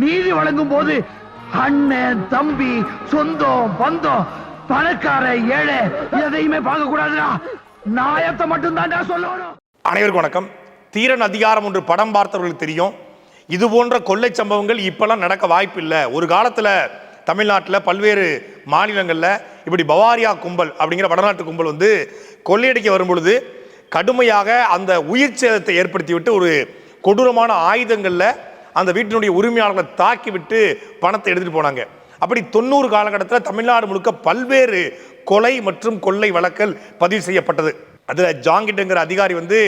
நீதி வழங்கும் போது அண்ணன் தம்பி சொந்தம் பந்தம் பணக்கார ஏழை எதையுமே பார்க்க கூடாதுடா நாயத்தை மட்டும் சொல்லணும். அனைவருக்கும் வணக்கம். தீரன் அதிகாரம் ஒன்று படம் பார்த்தவர்களுக்கு தெரியும். இது போன்ற கொள்ளை சம்பவங்கள் இப்பெல்லாம் நடக்க வாய்ப்பு இல்லை ஒரு காலத்தில் தமிழ்நாட்டில் பல்வேறு மாநிலங்களில் இப்படி பவாரியா கும்பல் அப்படிங்கிற வடநாட்டு கும்பல் வந்து கொள்ளையடிக்க வரும்பொழுது கடுமையாக அந்த உயிர் சேதத்தை ஏற்படுத்திவிட்டு ஒரு கொடூரமான ஆயுதங்களில் அந்த வீட்டினுடைய உரிமையாளர்களை தாக்கிவிட்டு பணத்தை எடுத்துகிட்டு போனாங்க. அப்படி தொண்ணூறு காலகட்டத்தில் தமிழ்நாடு முழுக்க பல்வேறு கொலை மற்றும் கொள்ளை வழக்கல் பதிவு செய்யப்பட்டது. அதில் ஜாங்கிட்டுங்கிற அதிகாரி வந்து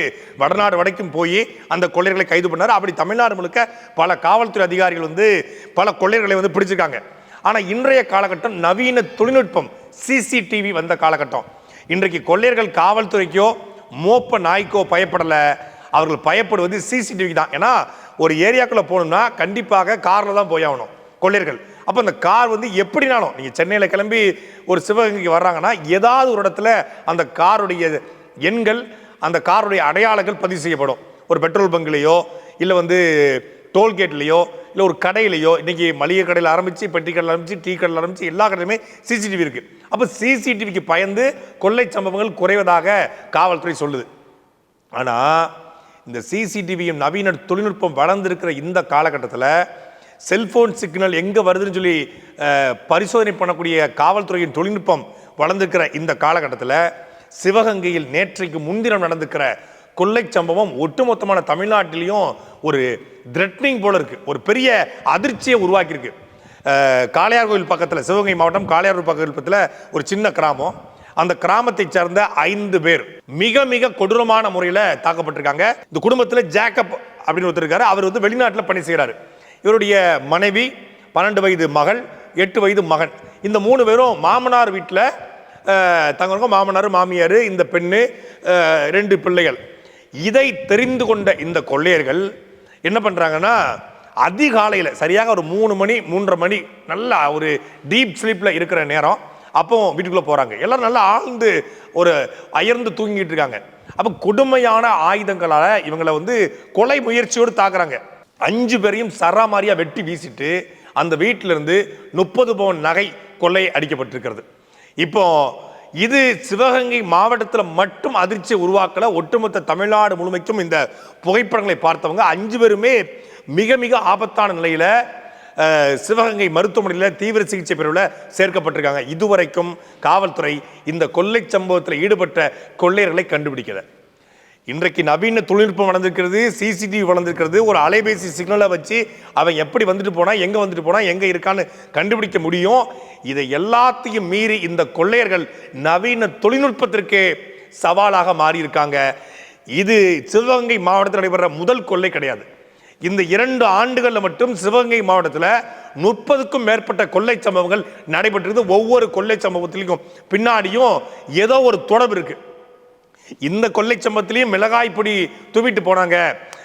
வடநாடு வரைக்கும் போய் அந்த கொள்ளையர்களை கைது பண்ணார். அப்படி தமிழ்நாடு முழுக்க பல காவல்துறை அதிகாரிகள் வந்து பல கொள்ளையர்களை வந்து பிடிச்சிருக்காங்க. ஆனால் இன்றைய காலகட்டம் நவீன தொழில்நுட்பம் சிசிடிவி வந்த காலகட்டம். இன்றைக்கு கொள்ளையர்கள் காவல்துறைக்கோ மோப்ப நாய்க்கோ பயப்படலை. அவர்கள் பயப்படுவது சிசிடிவி தான். ஏன்னா ஒரு ஏரியாக்குள்ளே போகணும்னா கண்டிப்பாக காரில் தான் போய் ஆகணும். கொள்ளையர்கள். அப்போ அந்த கார் வந்து எப்படினாலும் நீங்கள் சென்னையில் கிளம்பி ஒரு சிவகங்கைக்கு வர்றாங்கன்னா ஏதாவது ஒரு இடத்துல அந்த காருடைய எண்கள் அந்த காருடைய அடையாளங்கள் பதிவு செய்யப்படும். ஒரு பெட்ரோல் பங்க்லேயோ இல்லை வந்து டோல்கேட்லேயோ இல்லை ஒரு கடையிலையோ இன்றைக்கி மளிகை கடையில் ஆரம்பித்து பெட்டி கடையில் ஆரம்பித்து டீ கடையில் ஆரம்பித்து எல்லா கடையிலுமே சிசிடிவி இருக்குது அப்போ சிசிடிவிக்கு பயந்து கொள்ளை சம்பவங்கள் குறைவதாக காவல்துறை சொல்லுது. ஆனால் இந்த சிசிடிவியும் நவீன தொழில்நுட்பம் வளர்ந்துருக்கிற இந்த காலகட்டத்தில் செல்ஃபோன் சிக்னல் எங்கே வருதுன்னு சொல்லி பரிசோதனை பண்ணக்கூடிய காவல்துறையின் தொழில்நுட்பம் வளர்ந்துருக்கிற இந்த காலகட்டத்தில் சிவகங்கையில் நேற்றைக்கு முன்தினம் நடந்துக்கிற கொள்ளை சம்பவம் ஒட்டுமொத்தமான தமிழ்நாட்டிலையும் ஒரு த்ரெட்னிங் போல இருக்கு. ஒரு பெரிய அதிர்ச்சியை உருவாக்கியிருக்கு. காளையார் கோயில் பக்கத்தில் சிவகங்கை மாவட்டம் காளையார் கோயில் பக்கத்தில் ஒரு சின்ன கிராமம். அந்த கிராமத்தை சேர்ந்த ஐந்து பேர் மிக மிக கொடூரமான முறையில் தாக்கப்பட்டிருக்காங்க. இந்த குடும்பத்தில் ஜேக்கப் அப்படின்னு ஒருத்தர் இருக்காரு. அவர் வந்து வெளிநாட்டில் பணி செய்கிறாரு இவருடைய மனைவி பன்னெண்டு வயது மகள் எட்டு வயது மகன். இந்த மூணு பேரும் மாமனார் வீட்டில் தங்கவங்க மாமனார் மாமியார் இந்த பெண்ணு ரெண்டு பிள்ளைகள். இதை தெரிந்து கொண்ட இந்த கொள்ளையர்கள் என்ன பண்ணுறாங்கன்னா அதிகாலையில் சரியாக ஒரு மூணு மணி மூன்றரை மணி நல்லா ஒரு டீப் ஸ்லீப்பில் இருக்கிற நேரம் அப்போ வீட்டுக்குள்ளே போகிறாங்க எல்லாரும் நல்லா ஆழ்ந்து ஒரு அயர்ந்து தூங்கிட்டு இருக்காங்க. அப்போ கொடுமையான ஆயுதங்களால் இவங்களை வந்து கொலை முயற்சியோடு தாக்குறாங்க. அஞ்சு பேரையும் சராமாரியாக வெட்டி வீசிட்டு அந்த வீட்டிலிருந்து முப்பது பவுன் நகை கொள்ளை அடிக்கப்பட்டிருக்கிறது. இப்போ இது சிவகங்கை மாவட்டத்தில் மட்டும் அதிர்ச்சியை உருவாக்கல. ஒட்டுமொத்த தமிழ்நாடு முழுமைக்கும் இந்த புகைப்படங்களை பார்த்தவங்க அஞ்சு பேருமே மிக மிக ஆபத்தான நிலையில் சிவகங்கை மருத்துவமனையில் தீவிர சிகிச்சை பிரிவில் சேர்க்கப்பட்டிருக்காங்க. இதுவரைக்கும் காவல்துறை இந்த கொள்ளை சம்பவத்தில் ஈடுபட்ட கொள்ளையர்களை கண்டுபிடிக்கல. இன்றைக்கு நவீன தொழில்நுட்பம் வளர்ந்துருக்கிறது சிசிடிவி வளர்ந்துருக்கிறது ஒரு அலைபேசி சிக்னலை வச்சு அவன் எப்படி வந்துட்டு போனால் எங்கே வந்துட்டு போனால் எங்கே இருக்கான்னு கண்டுபிடிக்க முடியும். இதை எல்லாத்தையும் மீறி இந்த கொள்ளையர்கள் நவீன தொழில்நுட்பத்திற்கு சவாலாக மாறியிருக்காங்க. இது சிவகங்கை மாவட்டத்தில் நடைபெற முதல் கொள்ளை கிடையாது. இந்த இரண்டு ஆண்டுகளில் மட்டும் சிவகங்கை மாவட்டத்தில் முப்பதுக்கும் மேற்பட்ட கொள்ளை சம்பவங்கள் நடைபெற்றிருக்கு ஒவ்வொரு கொள்ளை சம்பவத்திலையும் பின்னாடியும் ஏதோ ஒரு தொடர்பு இருக்கு. இந்த கொள்ளை சம்பவத்திலையும் மிளகாய் பொடி தூவிட்டு போனாங்க.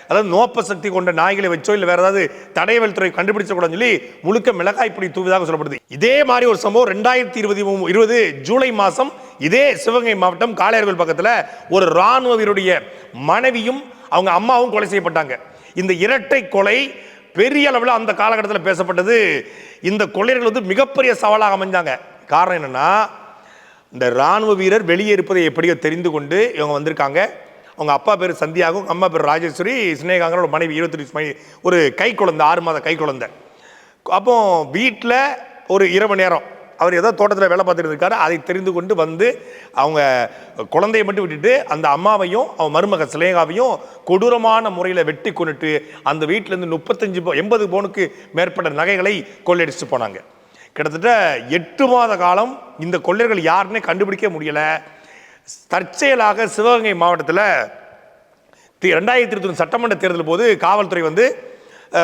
அதாவது நோப்ப சக்தி கொண்ட நாய்களை வச்சோ இல்லை வேற ஏதாவது தடயவியல் துறை கண்டுபிடிச்ச சொல்லி முழுக்க மிளகாய் பொடி தூவிதாக சொல்லப்படுது. இதே மாதிரி ஒரு சம்பவம் ரெண்டாயிரத்தி இருபது இருபது ஜூலை மாதம் இதே சிவகங்கை மாவட்டம் காளையர்கள் பக்கத்தில் ஒரு ராணுவ வீருடைய மனைவியும் அவங்க அம்மாவும் கொலை செய்யப்பட்டாங்க. இந்த இரட்டை கொலை பெரிய அளவில் அந்த காலகட்டத்தில் பேசப்பட்டது. இந்த கொள்ளையர்கள் வந்து மிகப்பெரிய சவாலாக அமைஞ்சாங்க. காரணம் என்னென்னா இந்த ராணுவ வீரர் வெளியே இருப்பதை எப்படியோ தெரிந்து கொண்டு இவங்க வந்திருக்காங்க. அவங்க அப்பா பேர் சந்தியாகும் அம்மா பேர் ராஜேஸ்வரி சினேகாங்கிற ஒரு மனைவி இருபத்தி மணி ஒரு கை குழந்தை ஆறு மாத கை குழந்தை அப்போ வீட்டில் ஒரு இரவு நேரம் அவர் ஏதோ தோட்டத்தில் வேலை பார்த்துட்டு இருக்காரு. அதை தெரிந்து கொண்டு வந்து அவங்க குழந்தையை மட்டும் விட்டுட்டு அந்த அம்மாவையும் அவன் மருமக சிலேகாவையும் கொடூரமான முறையில் வெட்டி கொண்டுட்டு அந்த வீட்டிலேருந்து முப்பத்தஞ்சு போ எண்பது பவுனுக்கு மேற்பட்ட நகைகளை கொள்ளையடிச்சுட்டு போனாங்க. கிட்டத்தட்ட எட்டு மாத காலம் இந்த கொள்ளையர்கள் யாருன்னே கண்டுபிடிக்க முடியலை. தற்செயலாக சிவகங்கை மாவட்டத்தில் தி- ரெண்டாயிரத்தி இருபத்தி சட்டமன்ற தேர்தல் போது காவல்துறை வந்து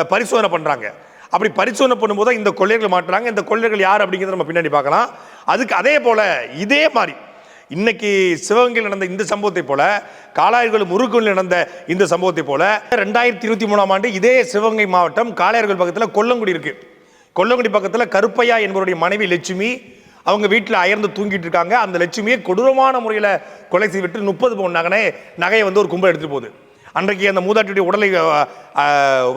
பரிசோதனை பண்ணுறாங்க அப்படி பரிசோதனை பண்ணும்போது இந்த கொள்ளையர்கள் மாட்டுறாங்க இந்த கொள்ளையர்கள் யார் அப்படிங்கிறத நம்ம பின்னாடி பார்க்கலாம். அதுக்கு அதே போல் இதே மாதிரி இன்னைக்கு சிவகங்கையில் நடந்த இந்த சம்பவத்தை போல காளாயர்கள் முருகனில் நடந்த இந்த சம்பவத்தை போல ரெண்டாயிரத்தி இருபத்தி மூணாம் ஆண்டு இதே சிவகங்கை மாவட்டம் காளையார்கள் பக்கத்தில் கொல்லங்குடி இருக்கு. கொல்லங்குடி பக்கத்தில் கருப்பையா என்பவருடைய மனைவி லட்சுமி அவங்க வீட்டில் அயர்ந்து தூங்கிட்டு இருக்காங்க. அந்த லட்சுமியை கொடூரமான முறையில் கொலை செய்துவிட்டு முப்பது பவுன் நகனை நகையை வந்து ஒரு கும்பல் எடுத்துகிட்டு போகுது. அன்றைக்கு அந்த மூதாட்டியுடைய உடலை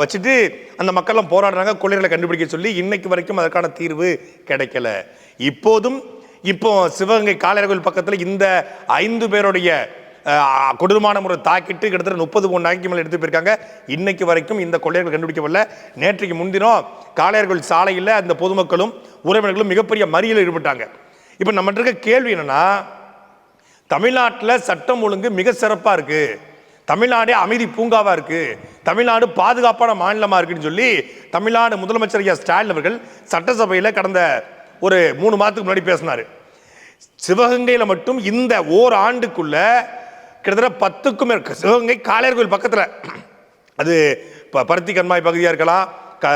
வச்சுட்டு அந்த மக்கள்லாம் போராடுறாங்க கொள்ளைகளை கண்டுபிடிக்க சொல்லி இன்னைக்கு வரைக்கும் அதற்கான தீர்வு கிடைக்கல. இப்போதும் இப்போ சிவகங்கை காளையார் பக்கத்தில் இந்த ஐந்து பேருடைய கொடூரமான முறை தாக்கிட்டு கிட்டத்தட்ட முப்பது மூணு நாய்க்கு மேலே எடுத்து போயிருக்காங்க. இன்னைக்கு வரைக்கும் இந்த கொள்ளையர்கள் கண்டுபிடிக்கவில்லை நேற்றைக்கு முன்தினம் காளையர்கள் சாலையில் அந்த பொதுமக்களும் உறவினர்களும் மிகப்பெரிய மறியலில் ஈடுபட்டாங்க. இப்போ நம்மகிட்ட இருக்க கேள்வி என்னன்னா தமிழ்நாட்டில் சட்டம் ஒழுங்கு மிக சிறப்பாக இருக்குது தமிழ்நாடே அமைதி பூங்காவாக இருக்குது தமிழ்நாடு பாதுகாப்பான மாநிலமாக இருக்குன்னு சொல்லி தமிழ்நாடு முதலமைச்சர் ஐயா ஸ்டாலின் அவர்கள் சட்டசபையில் கடந்த ஒரு மூணு மாதத்துக்கு முன்னாடி பேசினார். சிவகங்கையில் மட்டும் இந்த ஓர் ஆண்டுக்குள்ள கிட்டத்தட்ட பத்துக்கும் சிவகங்கை காளையர் கோயில் பக்கத்தில். அது ப பருத்தி கண்மாய் பகுதியாக இருக்கலாம் க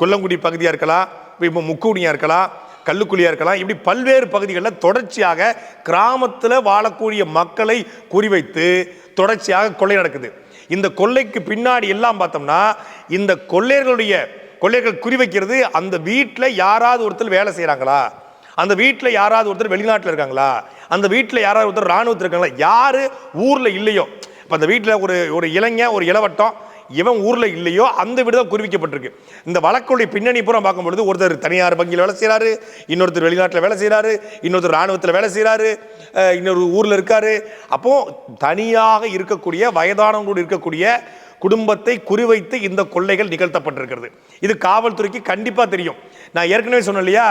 கொல்லங்குடி பகுதியாக இருக்கலாம் இப்போ முக்கூடியாக இருக்கலாம் கல்லுக்குழியாக இருக்கலாம் இப்படி பல்வேறு பகுதிகளில் தொடர்ச்சியாக கிராமத்தில் வாழக்கூடிய மக்களை குறிவைத்து தொடர்ச்சியாக கொள்ளை நடக்குது. இந்த கொள்ளைக்கு பின்னாடி எல்லாம் பார்த்தோம்னா இந்த கொள்ளையர்களுடைய கொள்ளையர்கள் குறிவைக்கிறது அந்த வீட்டில் யாராவது ஒருத்தர் வேலை செய்கிறாங்களா அந்த வீட்டில் யாராவது ஒருத்தர் வெளிநாட்டில் இருக்காங்களா? அந்த வீட்டில் யாராவது ஒருத்தர் ராணுவத்தில் இருக்காங்களா? யார் ஊரில் இல்லையோ? இப்போ அந்த வீட்டில் ஒரு ஒரு இளைஞன் ஒரு இளவட்டம் இவன் ஊரில் இல்லையோ அந்த வீடு தான் குறிவிக்கப்பட்டிருக்கு. இந்த வழக்குடைய பின்னணி பூரா பார்க்கும்பொழுது ஒருத்தர் தனியார் வங்கியில் வேலை செய்கிறாரு இன்னொருத்தர் வெளிநாட்டில் வேலை செய்கிறாரு இன்னொருத்தர் ராணுவத்தில் வேலை செய்கிறாரு இன்னொரு ஊரில் இருக்காரு. அப்போ தனியாக இருக்கக்கூடிய வயதானவங்களோடு இருக்கக்கூடிய குடும்பத்தை குறிவைத்து இந்த கொள்ளைகள் நிகழ்த்தப்பட்டிருக்கிறது. இது காவல்துறைக்கு கண்டிப்பாக தெரியும். நான் ஏற்கனவே சொன்னேன் இல்லையா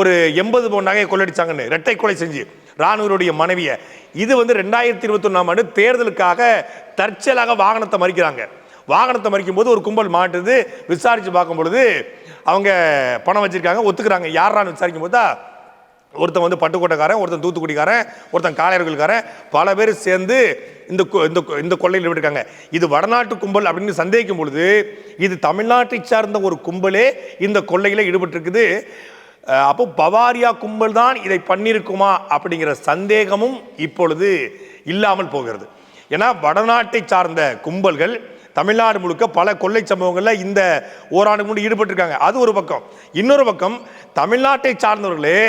ஒரு எண்பது பவுன் நகையை கொள்ளடிச்சாங்கன்னு இரட்டை கொலை செஞ்சு ராணுவருடைய மனைவியை. இது வந்து ரெண்டாயிரத்தி இருபத்தி ஒன்றாம் ஆண்டு தேர்தலுக்காக தற்செயலாக வாகனத்தை மறிக்கிறாங்க. வாகனத்தை மறிக்கும் போது ஒரு கும்பல் மாட்டுது. விசாரித்து பார்க்கும் பொழுது அவங்க பணம் வச்சுருக்காங்க ஒத்துக்கிறாங்க. யாரான்னு விசாரிக்கும் போது ஒருத்தன் வந்து பட்டுக்கோட்டைக்காரன் ஒருத்தன் தூத்துக்குடிக்காரன் ஒருத்தன் காளையர்களுக்காரன் பல பேர் சேர்ந்து இந்த கொ- இந்த கொ- இந்த கொள்ளையில் ஈடுபட்டிருக்காங்க இது வடநாட்டு கும்பல் அப்படின்னு சந்தேகிக்கும் பொழுது இது தமிழ்நாட்டை சார்ந்த ஒரு கும்பலே இந்த கொள்ளையில் ஈடுபட்டிருக்குது. அப்போ பவாரியா கும்பல் தான் இதை பண்ணியிருக்குமா அப்படிங்கிற சந்தேகமும் இப்பொழுது இல்லாமல் போகிறது. ஏன்னா வடநாட்டை சார்ந்த கும்பல்கள் தமிழ்நாடு முழுக்க பல கொள்ளை சம்பவங்களில் இந்த ஓராண்டு முன்னாடி ஈடுபட்டிருக்காங்க. அது ஒரு பக்கம். இன்னொரு பக்கம் தமிழ்நாட்டை சார்ந்தவர்களே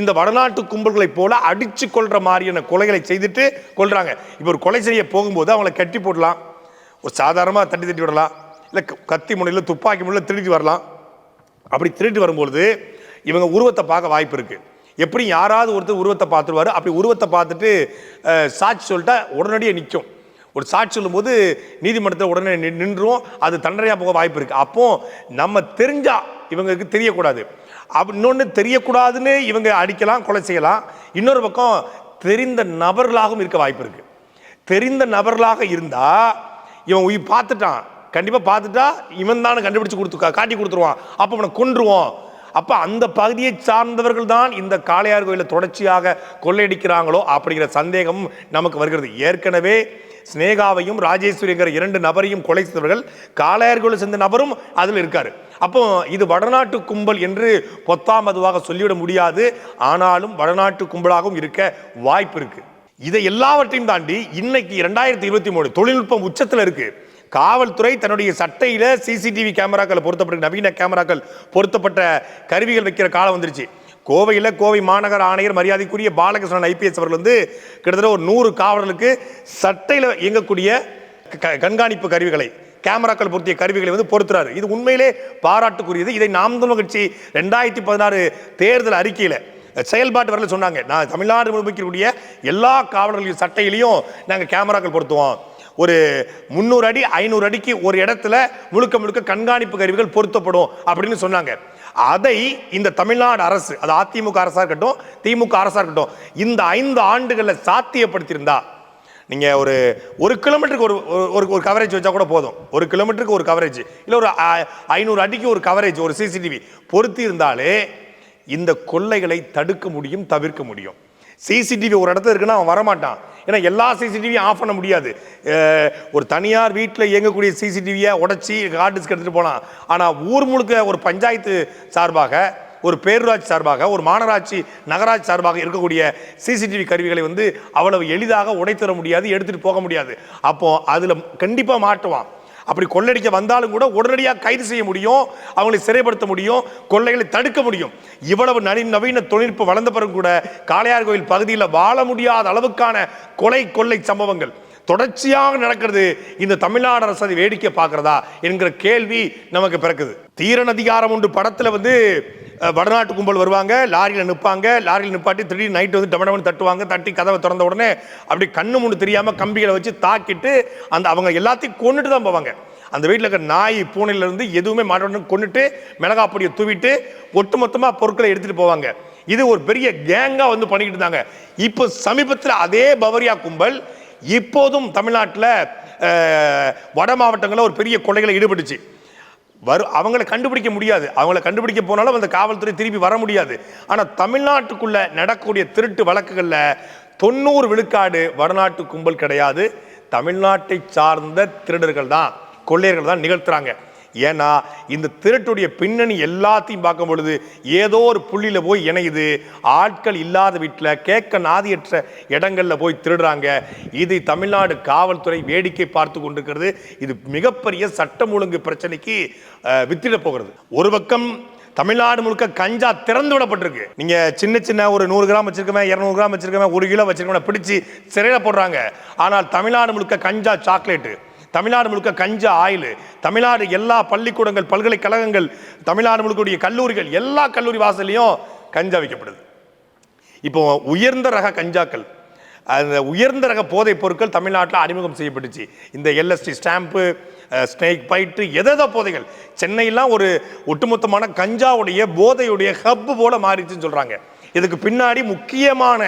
இந்த வடநாட்டு கும்பல்களைப் போல அடித்து கொள்கிற மாதிரியான கொலைகளை செய்துட்டு கொள்கிறாங்க இப்போ ஒரு கொலை செய்ய போகும்போது அவங்கள கட்டி போடலாம். ஒரு சாதாரணமாக தட்டி தட்டி விடலாம். இல்லை கத்தி முனையில் துப்பாக்கி முனையில் திருடி வரலாம். அப்படி திருட்டு வரும்பொழுது இவங்க உருவத்தை பார்க்க வாய்ப்பு இருக்குது எப்படி யாராவது ஒருத்தர் உருவத்தை பார்த்துருவாரு. அப்படி உருவத்தை பார்த்துட்டு சாட்சி சொல்லிட்டா உடனடியாக நிற்கும் ஒரு சாட்சி சொல்லும்போது நீதிமன்றத்தில் உடனே நின்- நின்றும் அது தண்டனையாக போக வாய்ப்பு இருக்குது அப்போ நம்ம தெரிஞ்சா இவங்களுக்கு தெரியக்கூடாது. அப் இன்னொன்று தெரியக்கூடாதுன்னு இவங்க அடிக்கலாம் கொலை செய்யலாம். இன்னொரு பக்கம் தெரிந்த நபர்களாகவும் இருக்க வாய்ப்பு இருக்குது தெரிந்த நபர்களாக இருந்தால் இவன் உயிர் பார்த்துட்டான். கண்டிப்பாக பார்த்துட்டா இவன் தானே கண்டுபிடிச்சு கொடுத்து காட்டி கொடுத்துருவான். அப்போ அவனை கொன்றுவோம். அப்போ அந்த பகுதியை சார்ந்தவர்கள் தான் இந்த காளையார் கோயிலை தொடர்ச்சியாக கொள்ளையடிக்கிறாங்களோ அப்படிங்கிற சந்தேகம் நமக்கு வருகிறது. ஏற்கனவே சினேகாவையும் ராஜேஸ்வரிங்கிற இரண்டு நபரையும் கொலை செய்தவர்கள் காளையார் சேர்ந்த நபரும் அதில் இருக்காரு. அப்போ இது வடநாட்டு கும்பல் என்று பொத்தாம் அதுவாக சொல்லிவிட முடியாது. ஆனாலும் வடநாட்டு கும்பலாகவும் இருக்க வாய்ப்பு இருக்கு. இதை எல்லாவற்றையும் தாண்டி இன்னைக்கு இரண்டாயிரத்தி இருபத்தி மூணு தொழில்நுட்பம் உச்சத்தில் இருக்கு. காவல்துறை தன்னுடைய சட்டையில சிசிடிவி கேமராக்கள் பொருத்தப்பட்ட நவீன கேமராக்கள் பொருத்தப்பட்ட கருவிகள் வைக்கிற காலம் வந்துருச்சு. கோவையில் கோவை மாநகர ஆணையர் மரியாதைக்குரிய பாலகிருஷ்ணன் ஐபிஎஸ் அவர்கள் வந்து கிட்டத்தட்ட ஒரு நூறு காவலர்களுக்கு சட்டையில் இயங்கக்கூடிய க- கண்காணிப்பு கருவிகளை கேமராக்கள் பொருத்திய கருவிகளை வந்து பொறுத்துறாரு இது உண்மையிலே பாராட்டுக்குரியது. இதை நாம் தமிழ் கட்சி ரெண்டாயிரத்தி பதினாறு தேர்தல் அறிக்கையில் செயல்பாட்டு வரல சொன்னாங்க. நான் தமிழ்நாடு முழுமைக்கக்கூடிய எல்லா காவலர்களின் சட்டையிலையும் நாங்கள் கேமராக்கள் பொருத்துவோம். ஒரு முந்நூறு அடி ஐநூறு அடிக்கு ஒரு இடத்துல முழுக்க முழுக்க கண்காணிப்பு கருவிகள் பொருத்தப்படும் அப்படின்னு சொன்னாங்க. அதை இந்த தமிழ்நாடு அரசு அது அதிமுக அரசாக இருக்கட்டும் திமுக அரசாக இருக்கட்டும் இந்த ஐந்து ஆண்டுகளில் சாத்தியப்படுத்தியிருந்தா நீங்கள் ஒரு ஒரு கிலோமீட்டருக்கு ஒரு ஒரு ஒரு கவரேஜ் வச்சா கூட போதும். ஒரு கிலோமீட்டருக்கு ஒரு கவரேஜ் இல்லை ஒரு ஐ- ஐநூறு அடிக்கு ஒரு கவரேஜ் ஒரு சிசிடிவி பொருத்தி இருந்தாலே இந்த கொள்ளைகளை தடுக்க முடியும் தவிர்க்க முடியும். சிசிடிவி ஒரு இடத்துல இருக்குன்னா அவன் வரமாட்டான். ஏன்னா எல்லா சிசிடிவியும் ஆஃப் பண்ண முடியாது. ஒரு தனியார் வீட்டில் இயங்கக்கூடிய சிசிடிவியை உடைச்சி ஹார்ட் டிஸ்க் எடுத்துகிட்டு போகலாம் ஆனால் ஊர் முழுக்க ஒரு பஞ்சாயத்து சார்பாக ஒரு பேரூராட்சி சார்பாக ஒரு மாநகராட்சி நகராட்சி சார்பாக இருக்கக்கூடிய சிசிடிவி கருவிகளை வந்து அவ்வளவு எளிதாக உடைத்தர முடியாது எடுத்துகிட்டு போக முடியாது. அப்போது அதில் கண்டிப்பாக மாட்டுவான். அப்படி கொள்ளடிக்க வந்தாலும் கூட உடனடியாக கைது செய்ய முடியும் அவங்களை சிறைப்படுத்த முடியும் கொள்ளைகளை தடுக்க முடியும். இவ்வளவு நவீன நவீன தொழில்நுட்பம் வளர்ந்த பிறகு கூட காளையார் கோயில் பகுதியில் வாழ முடியாத அளவுக்கான கொலை கொள்ளை சம்பவங்கள். தொடர்ச்சியாக நடக்கிறது. இந்த தமிழ்நாடு அரசு அதை வேடிக்கை பார்க்கிறதா என்கிற கேள்வி நமக்கு பிறக்குது. தீரன் அதிகாரம் ஒன்று படத்தில் வந்து வடநாட்டு கும்பல் வருவாங்க லாரியில் நிற்பாங்க லாரியில் நிப்பாட்டி திடீர்னு நைட்டு வந்து டமடமன் தட்டுவாங்க தட்டி கதவை திறந்த உடனே அப்படி கண்ணு முன்னு தெரியாமல் கம்பிகளை வச்சு தாக்கிட்டு அந்த அவங்க எல்லாத்தையும் கொண்டுட்டு தான் போவாங்க. அந்த வீட்டில் இருக்கிற நாய் பூனையிலேருந்து எதுவுமே மாட்டோன்னு கொண்டுட்டு மிளகா பொடியை தூவிட்டு ஒட்டுமொத்தமா பொருட்களை எடுத்துகிட்டு போவாங்க. இது ஒரு பெரிய கேங்காக வந்து பண்ணிக்கிட்டு இருந்தாங்க. இப்போ சமீபத்தில் அதே பவரியா கும்பல் இப்போதும் தமிழ்நாட்டில் வட மாவட்டங்களில் ஒரு பெரிய கொலைகளை ஈடுபட்டுச்சு. வரு அவங்கள கண்டுபிடிக்க முடியாது. அவங்கள கண்டுபிடிக்க போனாலும் அந்த காவல்துறை திருப்பி வர முடியாது. ஆனால் தமிழ்நாட்டுக்குள்ளே நடக்கக்கூடிய திருட்டு வழக்குகளில் தொண்ணூறு விழுக்காடு வடநாட்டு கும்பல் கிடையாது. தமிழ்நாட்டை சார்ந்த திருடர்கள் தான் கொள்ளையர்கள் தான் நிகழ்த்துறாங்க. ஏன்னா இந்த திருட்டுடைய பின்னணி எல்லாத்தையும் பார்க்கும் பொழுது ஏதோ ஒரு புள்ளியில் போய் இணையுது. ஆட்கள் இல்லாத வீட்டில் கேட்க நாதியற்ற இடங்களில் போய் திருடுறாங்க. இது தமிழ்நாடு காவல்துறை வேடிக்கை பார்த்து கொண்டிருக்கிறது. இது மிகப்பெரிய சட்டம் ஒழுங்கு பிரச்சனைக்கு வித்திட போகிறது. ஒரு பக்கம் தமிழ்நாடு முழுக்க கஞ்சா திறந்து விடப்பட்டிருக்கு. நீங்க சின்ன சின்ன ஒரு நூறு கிராம் வச்சிருக்கவன் இரநூறு கிராம் வச்சிருக்கவன் ஒரு கிலோ வச்சிருக்கவன் பிடிச்சு சிறையில போடுறாங்க. ஆனால் தமிழ்நாடு முழுக்க கஞ்சா சாக்லேட்டு. தமிழ்நாடு முழுக்க கஞ்சா ஆயில். தமிழ்நாடு எல்லா பள்ளிக்கூடங்கள் பல்கலைக்கழகங்கள் தமிழ்நாடு முழுக்கக்கூடிய கல்லூரிகள் எல்லா கல்லூரி வாசல்லையும் கஞ்சா வைக்கப்படுது இப்போ உயர்ந்த ரக கஞ்சாக்கள் அந்த உயர்ந்த ரக போதைப் பொருட்கள் தமிழ்நாட்டில் அறிமுகம் செய்யப்பட்டுச்சு. இந்த எல்எஸ்டி ஸ்டாம்பு ஸ்னேக் பைட்டு எதோ போதைகள். சென்னையெல்லாம் ஒரு ஒட்டுமொத்தமான கஞ்சாவுடைய போதையுடைய ஹப்பு போல மாறிச்சுன்னு சொல்கிறாங்க இதுக்கு பின்னாடி முக்கியமான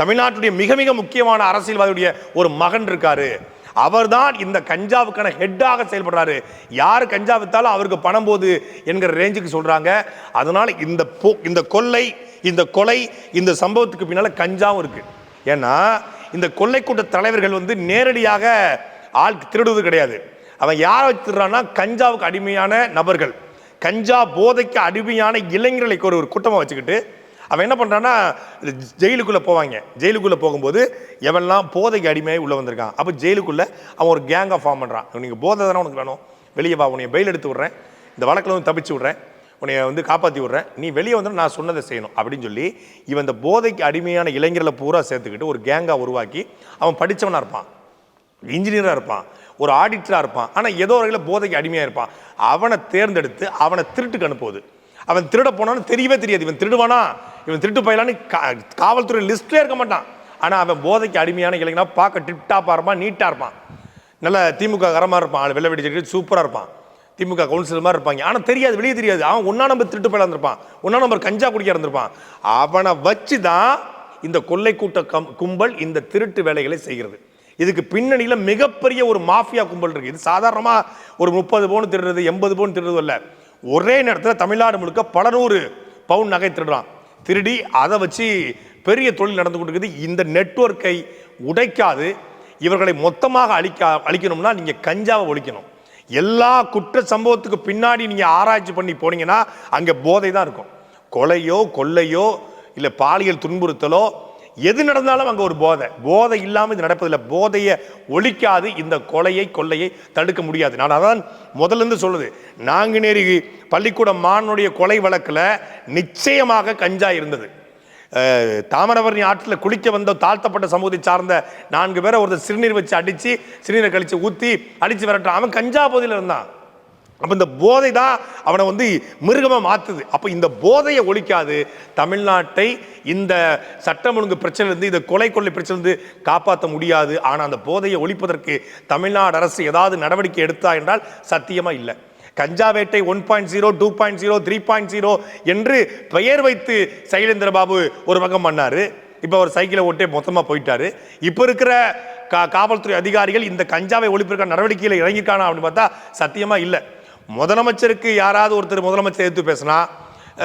தமிழ்நாட்டுடைய மிக மிக முக்கியமான அரசியல்வாதியுடைய ஒரு மகன் இருக்காரு. அவர்தான் இந்த கஞ்சாவுக்கான ஹெட்டாக செயல்படுறாரு. யார் கஞ்சா வித்தாலும் அவருக்கு பணம் போது என்கிற ரேஞ்சுக்கு சொல்றாங்க. அதனால இந்த போ- இந்த கொள்ளை இந்த கொலை இந்த சம்பவத்துக்கு பின்னால் கஞ்சாவும் இருக்கு. ஏன்னா இந்த கொள்ளை கூட்ட தலைவர்கள் வந்து நேரடியாக ஆள் திருடுவது கிடையாது. அவன் யாரை வச்சு கஞ்சாவுக்கு அடிமையான நபர்கள். கஞ்சா போதைக்கு அடிமையான இளைஞர்களை ஒரு கூட்டமாக வச்சுக்கிட்டு அவன் என்ன பண்ணுறான்னா ஜெயிலுக்குள்ளே போவாங்க. ஜெயிலுக்குள்ளே போகும்போது எவெல்லாம் போதைக்கு அடிமையாக உள்ளே வந்திருக்கான் அப்போ ஜெயிலுக்குள்ளே அவன் ஒரு கேங்காக ஃபார்ம் பண்ணுறான் நீங்கள் போதை தானே உனக்கு வேணும். வெளியே வா உன்னை பெயில் எடுத்து விட்றேன். இந்த வழக்கில் வந்து தப்பிச்சு விட்றேன். உன்னை வந்து காப்பாற்றி விட்றேன். நீ வெளியே வந்து நான் சொன்னதை செய்யணும். அப்படின்னு சொல்லி இவன் இந்த போதைக்கு அடிமையான இளைஞர்களை பூரா சேர்த்துக்கிட்டு ஒரு கேங்காக உருவாக்கி அவன் படித்தவனாக இருப்பான். இன்ஜினியராக இருப்பான். ஒரு ஆடிட்டராக இருப்பான். ஆனால் ஏதோ ஒரு வகையில் போதைக்கு அடிமையாக இருப்பான். அவனை தேர்ந்தெடுத்து அவனை திருட்டுக்கு அனுப்புவது. அவன் திருட போனான்னு தெரியவே தெரியாது. இவன் திருடுவானா? இவன் திருட்டு பயிலான்னு காவல்துறை லிஸ்ட்லேயே இருக்க மாட்டான். ஆனால் அவன் போதைக்கு அடிமையான இளைஞனா பார்க்க டிப்டாப்பாக இருப்பான் நீட்டாக இருப்பான். நல்ல திமுக கரமாக இருப்பான் அவள் வெள்ளை வெடி சூப்பராக இருப்பான். திமுக கவுன்சிலர் மாதிரி இருப்பாங்க. ஆனால் தெரியாது வெளியே தெரியாது. அவன் ஒன்றா நம்பர் திருட்டு பயிலாக இருந்திருப்பான். ஒன்றா நம்பர் கஞ்சா குடிக்க இருந்திருப்பான். அவனை வச்சு தான் இந்த கொள்ளை கூட்ட கம் கும்பல் இந்த திருட்டு வேலைகளை செய்கிறது. இதுக்கு பின்னணியில் மிகப்பெரிய ஒரு மாஃபியா கும்பல் இருக்குது இது சாதாரணமாக ஒரு முப்பது பவுன் திருடுறது எண்பது பவுன் திருடுறது இல்லை. ஒரே நேரத்தில் தமிழ்நாடு முழுக்க பல நூறு பவுன் நகை திருடுறான். திருடி அதை வச்சு பெரிய தொழில் நடந்து கொண்டிருக்குது. இந்த நெட்வொர்க்கை உடைக்காது. இவர்களை மொத்தமாக அழிக்க அழிக்கணும்னா நீங்கள் கஞ்சாவை ஒழிக்கணும். எல்லா குற்ற சம்பவத்துக்கு பின்னாடி நீங்கள் ஆராய்ச்சி பண்ணி போனீங்கன்னா அங்கே போதை தான் இருக்கும். கொலையோ கொள்ளையோ இல்லை பாலியல் துன்புறுத்தலோ எது நடந்தாலும் அங்கே ஒரு போதை. போதை இல்லாமல் இது நடப்பதில்லை. போதையை ஒழிக்காது. இந்த கொலையை கொள்ளையை தடுக்க முடியாது. நான் அதான் முதல்ல இருந்து சொல்லுது. நாங்குநேரி பள்ளிக்கூட மானுடைய கொலை வழக்கில் நிச்சயமாக கஞ்சா இருந்தது. தாமரபரணி ஆற்றில் குளிக்க வந்த தாழ்த்தப்பட்ட சமூகத்தை சார்ந்த நான்கு பேரை ஒருத்தர் சிறுநீர் வச்சு அடித்து சிறுநீரை கழித்து ஊற்றி அடித்து விரட்டுறான். அவன் கஞ்சா பகுதியில் இருந்தான். அப்போ இந்த போதை தான் அவனை வந்து மிருகமாக மாற்றுது அப்போ இந்த போதையை ஒழிக்காது. தமிழ்நாட்டை இந்த சட்டம் ஒழுங்கு பிரச்சனைலேருந்து இந்த கொலை கொள்ளை பிரச்சனைலேருந்து காப்பாற்ற முடியாது. ஆனால் அந்த போதையை ஒழிப்பதற்கு தமிழ்நாடு அரசு ஏதாவது நடவடிக்கை எடுத்தா என்றால் சத்தியமாக இல்லை. கஞ்சா வேட்டை one point zero two point zero three point zero என்று பெயர் வைத்து சைலேந்திர பாபு ஒரு பக்கம் பண்ணார். இப்போ அவர் சைக்கிளை ஓட்டே மொத்தமாக போயிட்டாரு. இப்போ இருக்கிற கா காவல்துறை அதிகாரிகள் இந்த கஞ்சாவை ஒழிப்பிற்கான நடவடிக்கையில் இறங்கியிருக்கானா அப்படின்னு பார்த்தா சத்தியமாக இல்லை. முதலமைச்சருக்கு யாராவது ஒருத்தர் முதலமைச்சர் எதிர்த்து பேசினா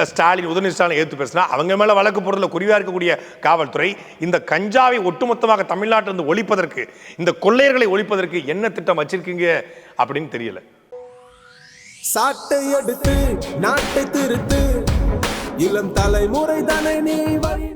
ஸ்டாலின் உதயநிதி ஸ்டாலின் எதிர்த்து பேசினா அவங்க மேலே வழக்கு போடுறதுல குறிவாக இருக்கக்கூடிய காவல்துறை இந்த கஞ்சாவை ஒட்டுமொத்தமாக தமிழ்நாட்டிலிருந்து ஒழிப்பதற்கு இந்த கொள்ளையர்களை ஒழிப்பதற்கு என்ன திட்டம் வச்சிருக்கீங்க அப்படின்னு தெரியல. சாட்டை எடுத்து நாட்டை திருத்து இளம் தலைமுறை தானே நீ வழி